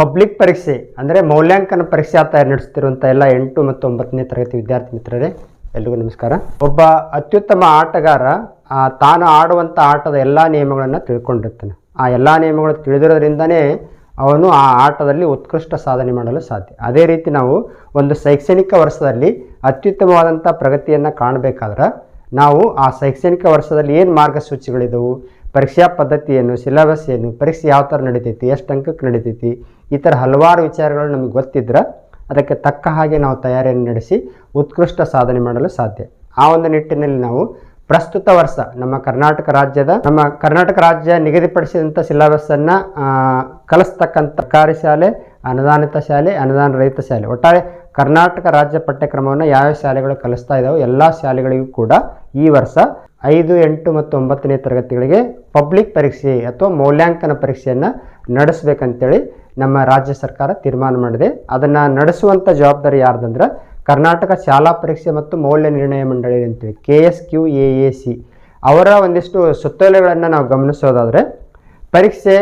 Public ಪರೀಕ್ಷೆ, ಅಂದರೆ ಮೌಲ್ಯಾಂಕನ ಪರೀಕ್ಷೆ ತಯಾರಿ ನಡೆಸ್ತಿರುವಂಥ ಎಲ್ಲ ಎಂಟು ಮತ್ತು ಒಂಬತ್ತನೇ ತರಗತಿ ವಿದ್ಯಾರ್ಥಿ ಮಿತ್ರರೇ, ಎಲ್ರಿಗೂ ನಮಸ್ಕಾರ. ಒಬ್ಬ ಅತ್ಯುತ್ತಮ ಆಟಗಾರ ತಾನು ಆಡುವಂಥ ಆಟದ ಎಲ್ಲ ನಿಯಮಗಳನ್ನು ತಿಳ್ಕೊಂಡಿರ್ತಾನೆ. ಆ ಎಲ್ಲ ನಿಯಮಗಳು ತಿಳಿದಿರೋದ್ರಿಂದನೇ ಅವನು ಆ ಆಟದಲ್ಲಿ ಉತ್ಕೃಷ್ಟ ಸಾಧನೆ ಮಾಡಲು ಸಾಧ್ಯ. ಅದೇ ರೀತಿ ನಾವು ಒಂದು ಶೈಕ್ಷಣಿಕ ವರ್ಷದಲ್ಲಿ ಅತ್ಯುತ್ತಮವಾದಂಥ ಪ್ರಗತಿಯನ್ನು ಕಾಣಬೇಕಾದ್ರೆ ನಾವು ಆ ಶೈಕ್ಷಣಿಕ ವರ್ಷದಲ್ಲಿ ಏನು ಮಾರ್ಗಸೂಚಿಗಳಿದವು ಪರೀಕ್ಷಾ ಪದ್ಧತಿಯನ್ನು ಸಿಲೆಬಸ್ ಏನು, ಪರೀಕ್ಷೆ ಯಾವ ಥರ ನಡೀತೈತಿ, ಎಷ್ಟು ಅಂಕಕ್ಕೆ ನಡೀತೈತಿ, ಈ ಥರ ಹಲವಾರು ವಿಚಾರಗಳು ನಮಗೆ ಗೊತ್ತಿದ್ರೆ ಅದಕ್ಕೆ ತಕ್ಕ ಹಾಗೆ ನಾವು ತಯಾರಿಯನ್ನು ನಡೆಸಿ ಉತ್ಕೃಷ್ಟ ಸಾಧನೆ ಮಾಡಲು ಸಾಧ್ಯ. ಆ ಒಂದು ನಿಟ್ಟಿನಲ್ಲಿ ನಾವು ಪ್ರಸ್ತುತ ವರ್ಷ ನಮ್ಮ ಕರ್ನಾಟಕ ರಾಜ್ಯದ, ನಮ್ಮ ಕರ್ನಾಟಕ ರಾಜ್ಯ ನಿಗದಿಪಡಿಸಿದಂಥ ಸಿಲೆಬಸ್ಸನ್ನು ಕಲಿಸ್ತಕ್ಕಂಥ ಸರ್ಕಾರಿ ಶಾಲೆ, ಅನುದಾನಿತ ಶಾಲೆ, ಅನುದಾನ ರಹಿತ ಶಾಲೆ. ಒಟ್ಟಾರೆ ಕರ್ನಾಟಕ ರಾಜ್ಯ ಪಠ್ಯಕ್ರಮವನ್ನು ಯಾವ್ಯಾವ ಶಾಲೆಗಳು ಕಲಿಸ್ತಾ ಇದ್ದಾವೆ ಎಲ್ಲ ಶಾಲೆಗಳಿಗೂ ಕೂಡ ಈ ವರ್ಷ ಐದು, ಎಂಟು ಮತ್ತು ಒಂಬತ್ತನೇ ತರಗತಿಗಳಿಗೆ ಪಬ್ಲಿಕ್ ಪರೀಕ್ಷೆ ಅಥವಾ ಮೌಲ್ಯಾಂಕನ ಪರೀಕ್ಷೆಯನ್ನು ನಡೆಸಬೇಕಂತೇಳಿ ನಮ್ಮ ರಾಜ್ಯ ಸರ್ಕಾರ ತೀರ್ಮಾನ ಮಾಡಿದೆ. ಅದನ್ನು ನಡೆಸುವಂಥ ಜವಾಬ್ದಾರಿ ಯಾರ್ದಂದ್ರೆ ಕರ್ನಾಟಕ ಶಾಲಾ ಪರೀಕ್ಷೆ ಮತ್ತು ಮೌಲ್ಯ ನಿರ್ಣಯ ಮಂಡಳಿ ಅಂತೇಳಿ K S Q A A C ಅವರ ಒಂದಿಷ್ಟು ಸುತ್ತೋಲೆಗಳನ್ನು ನಾವು ಗಮನಿಸೋದಾದರೆ ಪರೀಕ್ಷೆ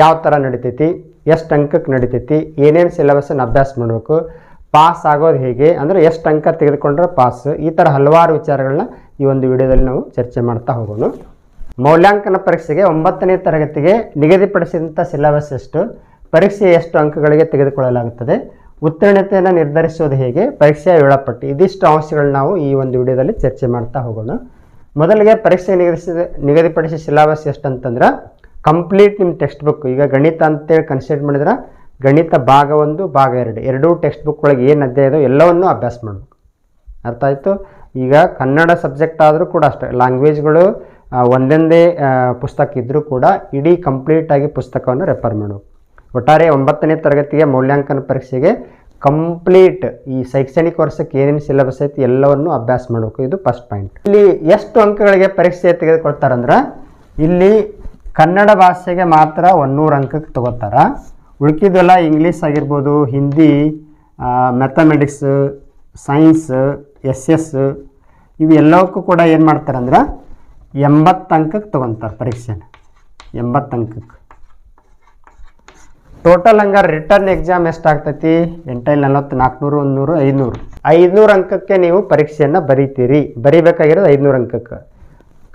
ಯಾವ ಥರ ನಡಿತೈತಿ, ಎಷ್ಟು ಅಂಕಕ್ಕೆ ನಡಿತೈತಿ, ಏನೇನು ಸಿಲೆಬಸನ್ನು ಅಭ್ಯಾಸ ಮಾಡಬೇಕು ಪಾಸ್ ಆಗೋದು ಹೇಗೆ, ಅಂದರೆ ಎಷ್ಟು ಅಂಕ ತೆಗೆದುಕೊಂಡ್ರೆ ಪಾಸ್ ಈ ಥರ ಹಲವಾರು ವಿಚಾರಗಳನ್ನ ಈ ಒಂದು ವಿಡಿಯೋದಲ್ಲಿ ನಾವು ಚರ್ಚೆ ಮಾಡ್ತಾ ಹೋಗೋಣ. ಮೌಲ್ಯಾಂಕನ ಪರೀಕ್ಷೆಗೆ ಒಂಬತ್ತನೇ ತರಗತಿಗೆ ನಿಗದಿಪಡಿಸಿದಂಥ ಸಿಲೆಬಸ್ ಎಷ್ಟು? ಪರೀಕ್ಷೆ ಎಷ್ಟು ಅಂಕಗಳಿಗೆ ತೆಗೆದುಕೊಳ್ಳಲಾಗುತ್ತದೆ? ಉತ್ತೀರ್ಣತೆಯನ್ನು ನಿರ್ಧರಿಸುವುದು ಹೇಗೆ? ಪರೀಕ್ಷೆಯ ವೇಳಾಪಟ್ಟಿ. ಇದಿಷ್ಟು ಅಂಶಗಳನ್ನ ನಾವು ಈ ಒಂದು ವಿಡಿಯೋದಲ್ಲಿ ಚರ್ಚೆ ಮಾಡ್ತಾ ಹೋಗೋಣ. ಮೊದಲಿಗೆ ಪರೀಕ್ಷೆ ನಿಗದಿಸಿದ ನಿಗದಿಪಡಿಸಿದ ಸಿಲೆಬಸ್ ಎಷ್ಟು ಅಂತಂದ್ರೆ ಕಂಪ್ಲೀಟ್ ನಿಮ್ಮ ಟೆಕ್ಸ್ಟ್ ಬುಕ್ ಈಗ ಗಣಿತ ಅಂತೇಳಿ ಕನ್ಸಿಡರ್ ಮಾಡಿದ್ರೆ, ಗಣಿತ ಭಾಗ ಒಂದು, ಭಾಗ ಎರಡು. ಎರಡೂ ಟೆಕ್ಸ್ಟ್ ಬುಕ್ ಒಳಗೆ ಏನು ಅಧ್ಯಾಯ ಇದೋ ಎಲ್ಲವನ್ನೂ ಅಭ್ಯಾಸ ಮಾಡಬೇಕು. ಅರ್ಥ ಆಯಿತು? ಈಗ ಕನ್ನಡ ಸಬ್ಜೆಕ್ಟ್ ಆದರೂ ಕೂಡ ಅಷ್ಟೇ ಲ್ಯಾಂಗ್ವೇಜ್ಗಳು ಒಂದೊಂದೇ ಪುಸ್ತಕ ಇದ್ದರೂ ಕೂಡ ಇಡೀ ಕಂಪ್ಲೀಟಾಗಿ ಪುಸ್ತಕವನ್ನು ರೆಫರ್ ಮಾಡಬೇಕು ಒಟ್ಟಾರೆ ಒಂಬತ್ತನೇ ತರಗತಿಗೆ ಮೌಲ್ಯಾಂಕನ ಪರೀಕ್ಷೆಗೆ ಕಂಪ್ಲೀಟ್ ಈ ಶೈಕ್ಷಣಿಕ ವರ್ಷಕ್ಕೆ ಏನೇನು ಸಿಲೆಬಸ್ ಐತಿ ಎಲ್ಲವನ್ನು ಅಭ್ಯಾಸ ಮಾಡಬೇಕು. ಇದು ಫಸ್ಟ್ ಪಾಯಿಂಟ್ ಇಲ್ಲಿ ಎಷ್ಟು ಅಂಕಗಳಿಗೆ ಪರೀಕ್ಷೆ ತೆಗೆದುಕೊಳ್ತಾರಂದ್ರೆ, ಇಲ್ಲಿ ಕನ್ನಡ ಭಾಷೆಗೆ ಮಾತ್ರ ಒನ್ನೂರು ಅಂಕಕ್ಕೆ ತಗೋತಾರ. ಉಳ್ಕಿದೆಲ್ಲ ಇಂಗ್ಲೀಷ್ ಆಗಿರ್ಬೋದು, Hindi mathematics science S S ಇವೆಲ್ಲವಕ್ಕೂ ಕೂಡ ಏನು ಮಾಡ್ತಾರಂದ್ರೆ ಎಂಬತ್ತು ಅಂಕಕ್ಕೆ ತೊಗೊತಾರೆ ಪರೀಕ್ಷೆನ ಎಂಬತ್ತು ಅಂಕಕ್ಕೆ. ಟೋಟಲ್ ಹಂಗಾರೆ ರಿಟರ್ನ್ ಎಕ್ಸಾಮ್ ಎಷ್ಟಾಗ್ತೈತಿ? ಎಂಟೈಲ್ ನಲವತ್ತು ನಾಲ್ಕುನೂರು ಒಂದೂರು ನೂರು ಐದುನೂರು ಅಂಕಕ್ಕೆ ನೀವು ಪರೀಕ್ಷೆಯನ್ನು ಬರೀತೀರಿ. ಬರೀಬೇಕಾಗಿರೋದು ಐದುನೂರು ಅಂಕಕ್ಕೆ.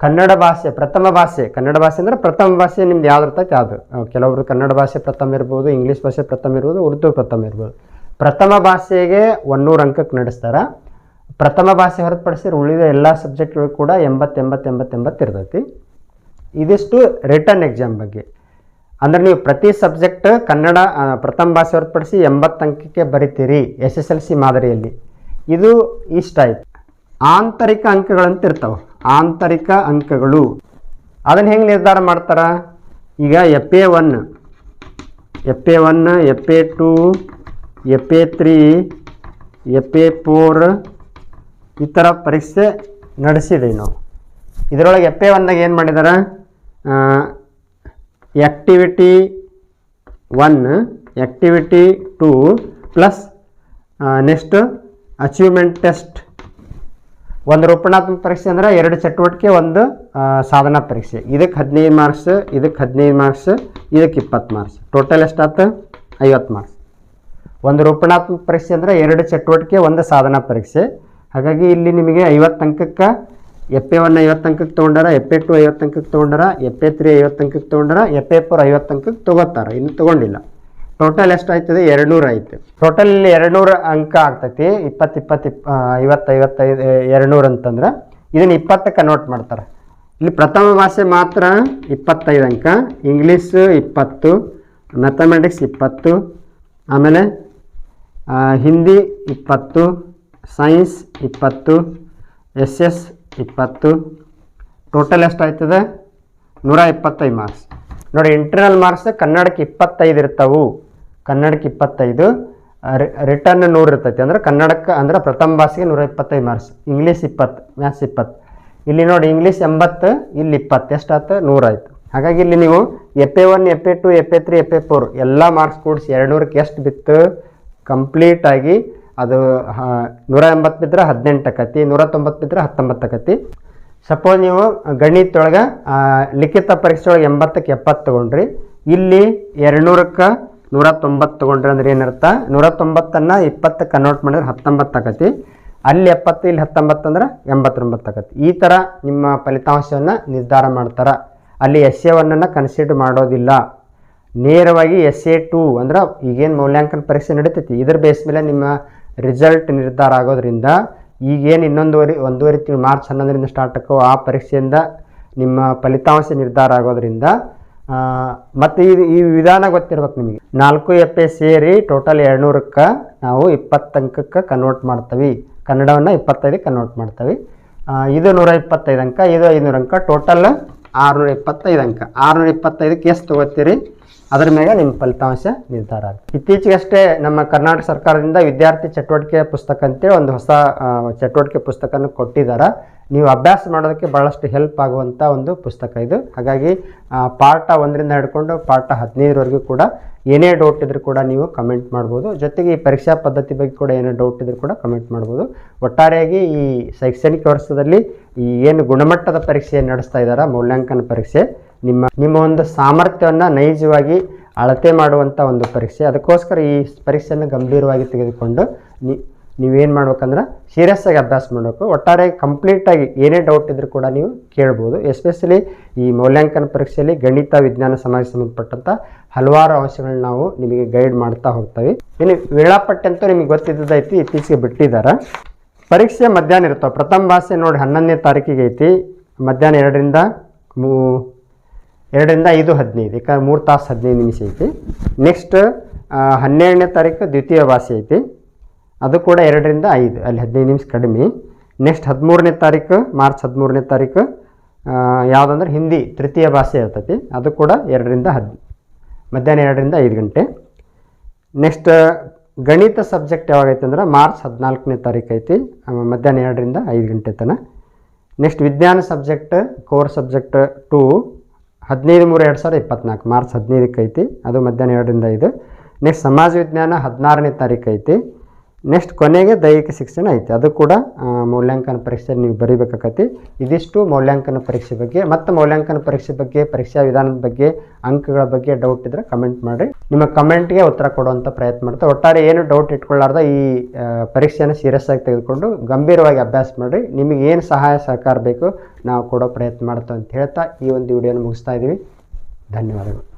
ಕನ್ನಡ ಭಾಷೆ, ಪ್ರಥಮ ಭಾಷೆ. ಕನ್ನಡ ಭಾಷೆ ಅಂದರೆ ಪ್ರಥಮ ಭಾಷೆ ನಿಮ್ದು ಯಾವ್ದು ಇರ್ತೈತೆ ಅದು ಕೆಲವರು ಕನ್ನಡ ಭಾಷೆ ಪ್ರಥಮ ಇರ್ಬೋದು, ಇಂಗ್ಲೀಷ್ ಭಾಷೆ ಪ್ರಥಮ ಇರ್ಬೋದು, ಉರ್ದು ಪ್ರಥಮ ಇರ್ಬೋದು. ಪ್ರಥಮ ಭಾಷೆಗೆ ಒನ್ನೂರು ಅಂಕಕ್ಕೆ ನಡೆಸ್ತಾರೆ? ಪ್ರಥಮ ಭಾಷೆ ಹೊರತುಪಡಿಸಿದ್ರೆ ಉಳಿದ ಎಲ್ಲ ಸಬ್ಜೆಕ್ಟ್ಗಳು ಕೂಡ ಎಂಬತ್ತೆಂಬತ್ತೆಂಬತ್ತೆಂಬತ್ತು ಎಂಬತ್ತು ಎಂಬತ್ತು ಎಂಬತ್ತು ಇರ್ತೈತಿ. ಇದಿಷ್ಟು ರಿಟರ್ನ್ ಎಕ್ಸಾಮ್ ಬಗ್ಗೆ. ಅಂದ್ರೆ ನೀವು ಪ್ರತಿ ಸಬ್ಜೆಕ್ಟ್ ಕನ್ನಡ ಪ್ರಥಮ ಭಾಷೆ ಹೊರತುಪಡಿಸಿ ಎಂಬತ್ತು ಅಂಕಕ್ಕೆ ಬರಿತೀರಿ ಎಸ್ ಎಸ್ ಎಲ್ ಸಿ ಮಾದರಿಯಲ್ಲಿ. ಇದು ಇಷ್ಟ ಆಯ್ತು. ಆಂತರಿಕ ಅಂಕಗಳಂತ ಇರ್ತಾವೆ. ಆಂತರಿಕ ಅಂಕಗಳು. ಅದನ್ನು ಹೆಂಗೆ ನಿರ್ಧಾರ ಮಾಡ್ತಾರೆ? ಈಗ F A one F A one F A two F A three F A four ಈ ಥರ ಪರೀಕ್ಷೆ ನಡೆಸಿದ್ದೀವಿ ನಾವು. ಇದರೊಳಗೆ ಎಪ್ಪೆ ಒಂದಾಗ ಏನು ಮಾಡಿದ್ದಾರೆ activity one activity two plus next achievement test ಒಂದು ರೂಪಣಾತ್ಮಕ ಪರೀಕ್ಷೆ ಅಂದ್ರೆ ಎರಡು ಚಟುವಟಿಕೆ, ಒಂದು ಸಾಧನಾ ಪರೀಕ್ಷೆ. ಇದಕ್ಕೆ ಹದಿನೈದು ಮಾರ್ಕ್ಸ್ ಇದಕ್ಕೆ ಹದಿನೈದು ಮಾರ್ಕ್ಸ್ ಇದಕ್ಕೆ ಇಪ್ಪತ್ತು ಮಾರ್ಕ್ಸ್ ಟೋಟಲ್ ಎಷ್ಟಾಯ್ತು ಐವತ್ತು ಮಾರ್ಕ್ಸ್ ಒಂದು ರೂಪಣಾತ್ಮಕ ಪರೀಕ್ಷೆ ಅಂದರೆ ಎರಡು ಚಟುವಟಿಕೆ, ಒಂದು ಸಾಧನಾ ಪರೀಕ್ಷೆ. ಹಾಗಾಗಿ ಇಲ್ಲಿ ನಿಮಗೆ ಐವತ್ತು ಅಂಕಕ್ಕೆ ಎಪ್ಪೆ ಒನ್ ಐವತ್ತು ಅಂಕಕ್ಕೆ ತೊಗೊಂಡಾರ, ಎಪ್ಪೆ ಟು ಐವತ್ತು ಅಂಕಕ್ಕೆ ತೊಗೊಂಡಾರ, ಎಪ್ಪೆ ತ್ರೀ ಐವತ್ತು ಅಂಕಕ್ಕೆ ತೊಗೊಂಡಾರ, ಎಪ್ಪೆ ಫೋರ್ ಐವತ್ತು ಅಂಕಕ್ಕೆ ತೊಗೋತಾರೆ. ಇನ್ನು ತೊಗೊಂಡಿಲ್ಲ. ಟೋಟಲ್ ಎಷ್ಟು ಆಯ್ತದೆ? ಎರಡುನೂರು ಆಯ್ತು. ಟೋಟಲ್ ಇಲ್ಲಿ ಎರಡುನೂರು ಅಂಕ ಆಗ್ತೈತಿ. ಇಪ್ಪತ್ತು ಇಪ್ಪತ್ತು, ಇಪ್ ಐವತ್ತು, ಐವತ್ತೈದು ಎರಡುನೂರು ಅಂತಂದ್ರೆ ಇದನ್ನು ಇಪ್ಪತ್ತು ಕನ್ವರ್ಟ್ ಮಾಡ್ತಾರೆ. ಇಲ್ಲಿ ಪ್ರಥಮ ಭಾಷೆ ಮಾತ್ರ ಇಪ್ಪತ್ತೈದು ಅಂಕ ಇಂಗ್ಲೀಷು ಇಪ್ಪತ್ತು ಮ್ಯಾಥಮೆಟಿಕ್ಸ್ ಇಪ್ಪತ್ತು, ಆಮೇಲೆ ಹಿಂದಿ ಇಪ್ಪತ್ತು ಸೈನ್ಸ್ ಇಪ್ಪತ್ತು ಎಸ್ ಎಸ್ ಇಪ್ಪತ್ತು, ಟೋಟಲ್ ಎಷ್ಟಾಯ್ತದೆ? ನೂರ ಇಪ್ಪತ್ತೈದು ಮಾರ್ಕ್ಸ್. ನೋಡಿ ಇಂಟರ್ನಲ್ ಮಾರ್ಕ್ಸ್ ಕನ್ನಡಕ್ಕೆ ಇಪ್ಪತ್ತೈದು ಇರ್ತವು. ಕನ್ನಡಕ್ಕೆ ಇಪ್ಪತ್ತೈದು ರಿಟರ್ನ್ ನೂರು ಇರ್ತೈತಿ. ಅಂದ್ರೆ ಕನ್ನಡಕ್ಕೆ, ಅಂದ್ರೆ ಪ್ರಥಮ ಭಾಷೆಗೆ ನೂರ ಇಪ್ಪತ್ತೈದು ಮಾರ್ಕ್ಸ್. ಇಂಗ್ಲೀಷ್ ಇಪ್ಪತ್ತು ಮ್ಯಾಥ್ಸ್ ಇಪ್ಪತ್ತು. ಇಲ್ಲಿ ನೋಡಿ ಇಂಗ್ಲೀಷ್ ಎಂಬತ್ತು, ಇಲ್ಲಿ ಇಪ್ಪತ್ತು. ಎಷ್ಟಾಯ್ತು? ನೂರಾಯ್ತು ಹಾಗಾಗಿ ಇಲ್ಲಿ ನೀವು F A one, F A two, F A three, F A four ಎಲ್ಲ ಮಾರ್ಕ್ಸ್ ಕೂಡಿಸಿ ಎರಡು ನೂರಕ್ಕೆ ಎಷ್ಟು ಬಿತ್ತು? ಕಂಪ್ಲೀಟಾಗಿ ಅದು ನೂರ ಎಂಬತ್ತು ಬಿದ್ದರೆ ಹದಿನೆಂಟು ಆಕತಿ ನೂರ ತೊಂಬತ್ತು ಬಿದ್ದರೆ ಹತ್ತೊಂಬತ್ತು ಆಕತಿ ಸಪೋಸ್ ನೀವು ಗಣಿತೊಳಗೆ ಲಿಖಿತ ಪರೀಕ್ಷೆ ಒಳಗೆ ಎಂಬತ್ತಕ್ಕೆ ಎಪ್ಪತ್ತು ತೊಗೊಂಡ್ರಿ. ಇಲ್ಲಿ ಎರಡುನೂರಕ್ಕೆ ನೂರ ತೊಂಬತ್ತು ತೊಗೊಂಡ್ರಿ ಅಂದ್ರೆ ಏನರ್ಥ ನೂರ ತೊಂಬತ್ತನ್ನು ಇಪ್ಪತ್ತು ಕನ್ವರ್ಟ್ ಮಾಡಿದ್ರೆ ಹತ್ತೊಂಬತ್ತು ಆಕತಿ ಅಲ್ಲಿ ಎಪ್ಪತ್ತು, ಇಲ್ಲಿ ಹತ್ತೊಂಬತ್ತು ಅಂದ್ರೆ ಎಂಬತ್ತೊಂಬತ್ತು ಆಕತಿ ಈ ಥರ ನಿಮ್ಮ ಫಲಿತಾಂಶವನ್ನು ನಿರ್ಧಾರ ಮಾಡ್ತಾರೆ. ಅಲ್ಲಿ ಎಸ್ ಎ ಒನ್ನನ್ನು ಕನ್ಸಿಡರ್ ಮಾಡೋದಿಲ್ಲ. ನೇರವಾಗಿ ಎಸ್ ಎ ಟು ಅಂದ್ರೆ ಈಗೇನು ಮೌಲ್ಯಾಂಕನ ಪರೀಕ್ಷೆ ನಡೀತೈತಿ. ಇದ್ರ ಬೇಸ್ ಮೇಲೆ ನಿಮ್ಮ ರಿಸಲ್ಟ್ ನಿರ್ಧಾರ ಆಗೋದ್ರಿಂದ ಈಗೇನು ಇನ್ನೊಂದುವರೆ, ಒಂದೂವರೆ ತಿಂಗಳು ಮಾರ್ಚ್ ಹನ್ನೊಂದರಿಂದ ಸ್ಟಾರ್ಟ್ ಆಗೋ ಆ ಪರೀಕ್ಷೆಯಿಂದ ನಿಮ್ಮ ಫಲಿತಾಂಶ ನಿರ್ಧಾರ ಆಗೋದ್ರಿಂದ ಮತ್ತು ಈ ಈ ವಿಧಾನ ಗೊತ್ತಿರ್ಬೇಕು ನಿಮಗೆ. ನಾಲ್ಕು ಎಪ್ಪೆ ಸೇರಿ ಟೋಟಲ್ ಎರಡುನೂರಕ್ಕೆ ನಾವು ಇಪ್ಪತ್ತು ಅಂಕಕ್ಕೆ ಕನ್ವರ್ಟ್ ಮಾಡ್ತೀವಿ. ಕನ್ನಡವನ್ನು ಇಪ್ಪತ್ತೈದಕ್ಕೆ ಕನ್ವರ್ಟ್ ಮಾಡ್ತೀವಿ. ಇದು ನೂರ ಇಪ್ಪತ್ತೈದು ಅಂಕ, ಇದು ಐನೂರು ಅಂಕ ಟೋಟಲ್ ಆರುನೂರ ಇಪ್ಪತ್ತೈದು ಅಂಕ. ಆರುನೂರ ಇಪ್ಪತ್ತೈದಕ್ಕೆ ಎಷ್ಟು ತೊಗೋತೀರಿ? ಅದ್ರ ಮೇಲೆ ನಿಮ್ಮ ಫಲಿತಾಂಶ ನಿರ್ಧಾರ ಆಗುತ್ತೆ ಇತ್ತೀಚೆಗಷ್ಟೇ ನಮ್ಮ ಕರ್ನಾಟಕ ಸರ್ಕಾರದಿಂದ ವಿದ್ಯಾರ್ಥಿ ಚಟುವಟಿಕೆ ಪುಸ್ತಕ ಅಂತೇಳಿ ಒಂದು ಹೊಸ ಚಟುವಟಿಕೆ ಪುಸ್ತಕನ ಕೊಟ್ಟಿದ್ದಾರೆ ನೀವು ಅಭ್ಯಾಸ ಮಾಡೋದಕ್ಕೆ ಭಾಳಷ್ಟು ಹೆಲ್ಪ್ ಆಗುವಂಥ ಒಂದು ಪುಸ್ತಕ ಇದು. ಹಾಗಾಗಿ ಪಾಠ ಒಂದರಿಂದ ಹಿಡ್ಕೊಂಡು ಪಾಠ ಹದಿನೈದರವರೆಗೂ ಕೂಡ ಏನೇ ಡೌಟ್ ಇದ್ರೂ ಕೂಡ ನೀವು ಕಮೆಂಟ್ ಮಾಡ್ಬೋದು. ಜೊತೆಗೆ ಈ ಪರೀಕ್ಷಾ ಪದ್ಧತಿ ಬಗ್ಗೆ ಕೂಡ ಏನೇ ಡೌಟ್ ಇದ್ರೂ ಕೂಡ ಕಮೆಂಟ್ ಮಾಡ್ಬೋದು. ಒಟ್ಟಾರೆಯಾಗಿ ಈ ಶೈಕ್ಷಣಿಕ ವರ್ಷದಲ್ಲಿ ಈ ಏನು ಗುಣಮಟ್ಟದ ಪರೀಕ್ಷೆ ನಡೆಸ್ತಾ ಇದ್ದಾರೆ ಮೌಲ್ಯಾಂಕನ ಪರೀಕ್ಷೆ. ನಿಮ್ಮ ನಿಮ್ಮ ಒಂದು ಸಾಮರ್ಥ್ಯವನ್ನು ನೈಜವಾಗಿ ಅಳತೆ ಮಾಡುವಂಥ ಒಂದು ಪರೀಕ್ಷೆ. ಅದಕ್ಕೋಸ್ಕರ ಈ ಪರೀಕ್ಷೆಯನ್ನು ಗಂಭೀರವಾಗಿ ತೆಗೆದುಕೊಂಡು ನಿ, ನೀವೇನು ಮಾಡ್ಬೇಕಂದ್ರೆ ಸೀರಿಯಸ್ ಆಗಿ ಅಭ್ಯಾಸ ಮಾಡಬೇಕು. ಒಟ್ಟಾರೆ ಕಂಪ್ಲೀಟಾಗಿ ಏನೇ ಡೌಟ್ ಇದ್ದರೂ ಕೂಡ ನೀವು ಕೇಳ್ಬೋದು. ಎಸ್ಪೆಷಲಿ ಈ ಮೌಲ್ಯಾಂಕನ ಪರೀಕ್ಷೆಯಲ್ಲಿ ಗಣಿತ, ವಿಜ್ಞಾನ, ಸಮಾಜ ಸಂಬಂಧಪಟ್ಟಂಥ ಹಲವಾರು ಅಂಶಗಳನ್ನ ನಾವು ನಿಮಗೆ ಗೈಡ್ ಮಾಡ್ತಾ ಹೋಗ್ತೀವಿ. ಇನ್ನು ವೇಳಾಪಟ್ಟಿ ಅಂತೂ ನಿಮಗೆ ಗೊತ್ತಿದ್ದದೈತಿ ಇತ್ತೀಚೆಗೆ ಬಿಟ್ಟಿದ್ದಾರೆ. ಪರೀಕ್ಷೆ ಮಧ್ಯಾಹ್ನ ಇರ್ತಾವೆ ಪ್ರಥಮ ಭಾಷೆ ನೋಡಿ ಹನ್ನೊಂದನೇ ತಾರೀಕಿಗೆ ಐತಿ. ಮಧ್ಯಾಹ್ನ ಎರಡರಿಂದ ಮೂ ಎರಡರಿಂದ ಐದು ಹದಿನೈದು ಯಾಕಂದ್ರೆ ಮೂರು ತಾಸು ಹದಿನೈದು ನಿಮಿಷ ಐತಿ. ನೆಕ್ಸ್ಟ್ ಹನ್ನೆರಡನೇ ತಾರೀಕು ದ್ವಿತೀಯ ಭಾಷೆ ಐತಿ. ಅದು ಕೂಡ ಎರಡರಿಂದ ಐದು, ಅಲ್ಲಿ ಹದಿನೈದು ನಿಮಿಷ ಕಡಿಮೆ. ನೆಕ್ಸ್ಟ್ ಹದಿಮೂರನೇ ತಾರೀಕು, ಮಾರ್ಚ್ ಹದಿಮೂರನೇ ತಾರೀಕು ಯಾವುದಂದ್ರೆ ಹಿಂದಿ ತೃತೀಯ ಭಾಷೆ ಇರ್ತೈತಿ. ಅದು ಕೂಡ ಎರಡರಿಂದ ಹದ್, ಮಧ್ಯಾಹ್ನ ಎರಡರಿಂದ ಐದು ಗಂಟೆ. ನೆಕ್ಸ್ಟ್ ಗಣಿತ ಸಬ್ಜೆಕ್ಟ್ ಯಾವಾಗೈತೆ ಅಂದ್ರೆ ಮಾರ್ಚ್ ಹದಿನಾಲ್ಕನೇ ತಾರೀಕು ಐತಿ ಮಧ್ಯಾಹ್ನ ಎರಡರಿಂದ ಐದು ಗಂಟೆ ತನಕ ನೆಕ್ಸ್ಟ್ ವಿಜ್ಞಾನ ಸಬ್ಜೆಕ್ಟ್, ಕೋರ್ ಸಬ್ಜೆಕ್ಟ್ ಟು ಹದಿನೈದು ಮೂರು ಎರಡು ಸಾವಿರದ ಇಪ್ಪತ್ನಾಲ್ಕು, ಮಾರ್ಚ್ ಹದಿನೈದಕ್ಕೆ ಐತಿ ಅದು ಮಧ್ಯಾಹ್ನ ಎರಡರಿಂದ ಐದು. ನೆಕ್ಸ್ಟ್ ಸಮಾಜ ವಿಜ್ಞಾನ ಹದಿನಾರನೇ ತಾರೀಕು ಐತಿ ನೆಕ್ಸ್ಟ್ ಕೊನೆಗೆ ದೈಹಿಕ ಶಿಕ್ಷಣ ಐತೆ. ಅದು ಕೂಡ ಮೌಲ್ಯಾಂಕನ ಪರೀಕ್ಷೆ ನೀವು ಬರೀಬೇಕಾಕತಿ. ಇದಿಷ್ಟು ಮೌಲ್ಯಾಂಕನ ಪರೀಕ್ಷೆ ಬಗ್ಗೆ, ಮತ್ತು ಮೌಲ್ಯಾಂಕನ ಪರೀಕ್ಷೆ ಬಗ್ಗೆ, ಪರೀಕ್ಷಾ ವಿಧಾನದ ಬಗ್ಗೆ, ಅಂಕಗಳ ಬಗ್ಗೆ ಡೌಟ್ ಇದ್ದರೆ ಕಮೆಂಟ್ ಮಾಡಿರಿ. ನಿಮ್ಮ ಕಮೆಂಟ್ಗೆ ಉತ್ತರ ಕೊಡುವಂಥ ಪ್ರಯತ್ನ ಮಾಡ್ತಾ, ಒಟ್ಟಾರೆ ಏನು ಡೌಟ್ ಇಟ್ಕೊಳ್ಳಾರ್ದ ಈ ಪರೀಕ್ಷೆಯನ್ನು ಸೀರಿಯಸ್ ಆಗಿ ತೆಗೆದುಕೊಂಡು ಗಂಭೀರವಾಗಿ ಅಭ್ಯಾಸ ಮಾಡಿರಿ. ನಿಮಗೆ ಏನು ಸಹಾಯ ಸಹಕಾರ ಬೇಕು, ನಾವು ಕೊಡೋ ಪ್ರಯತ್ನ ಮಾಡ್ತೇವೆ ಅಂತ ಹೇಳ್ತಾ ಈ ಒಂದು ವಿಡಿಯೋನ ಮುಗಿಸ್ತಾ ಇದ್ದೀವಿ ಧನ್ಯವಾದಗಳು.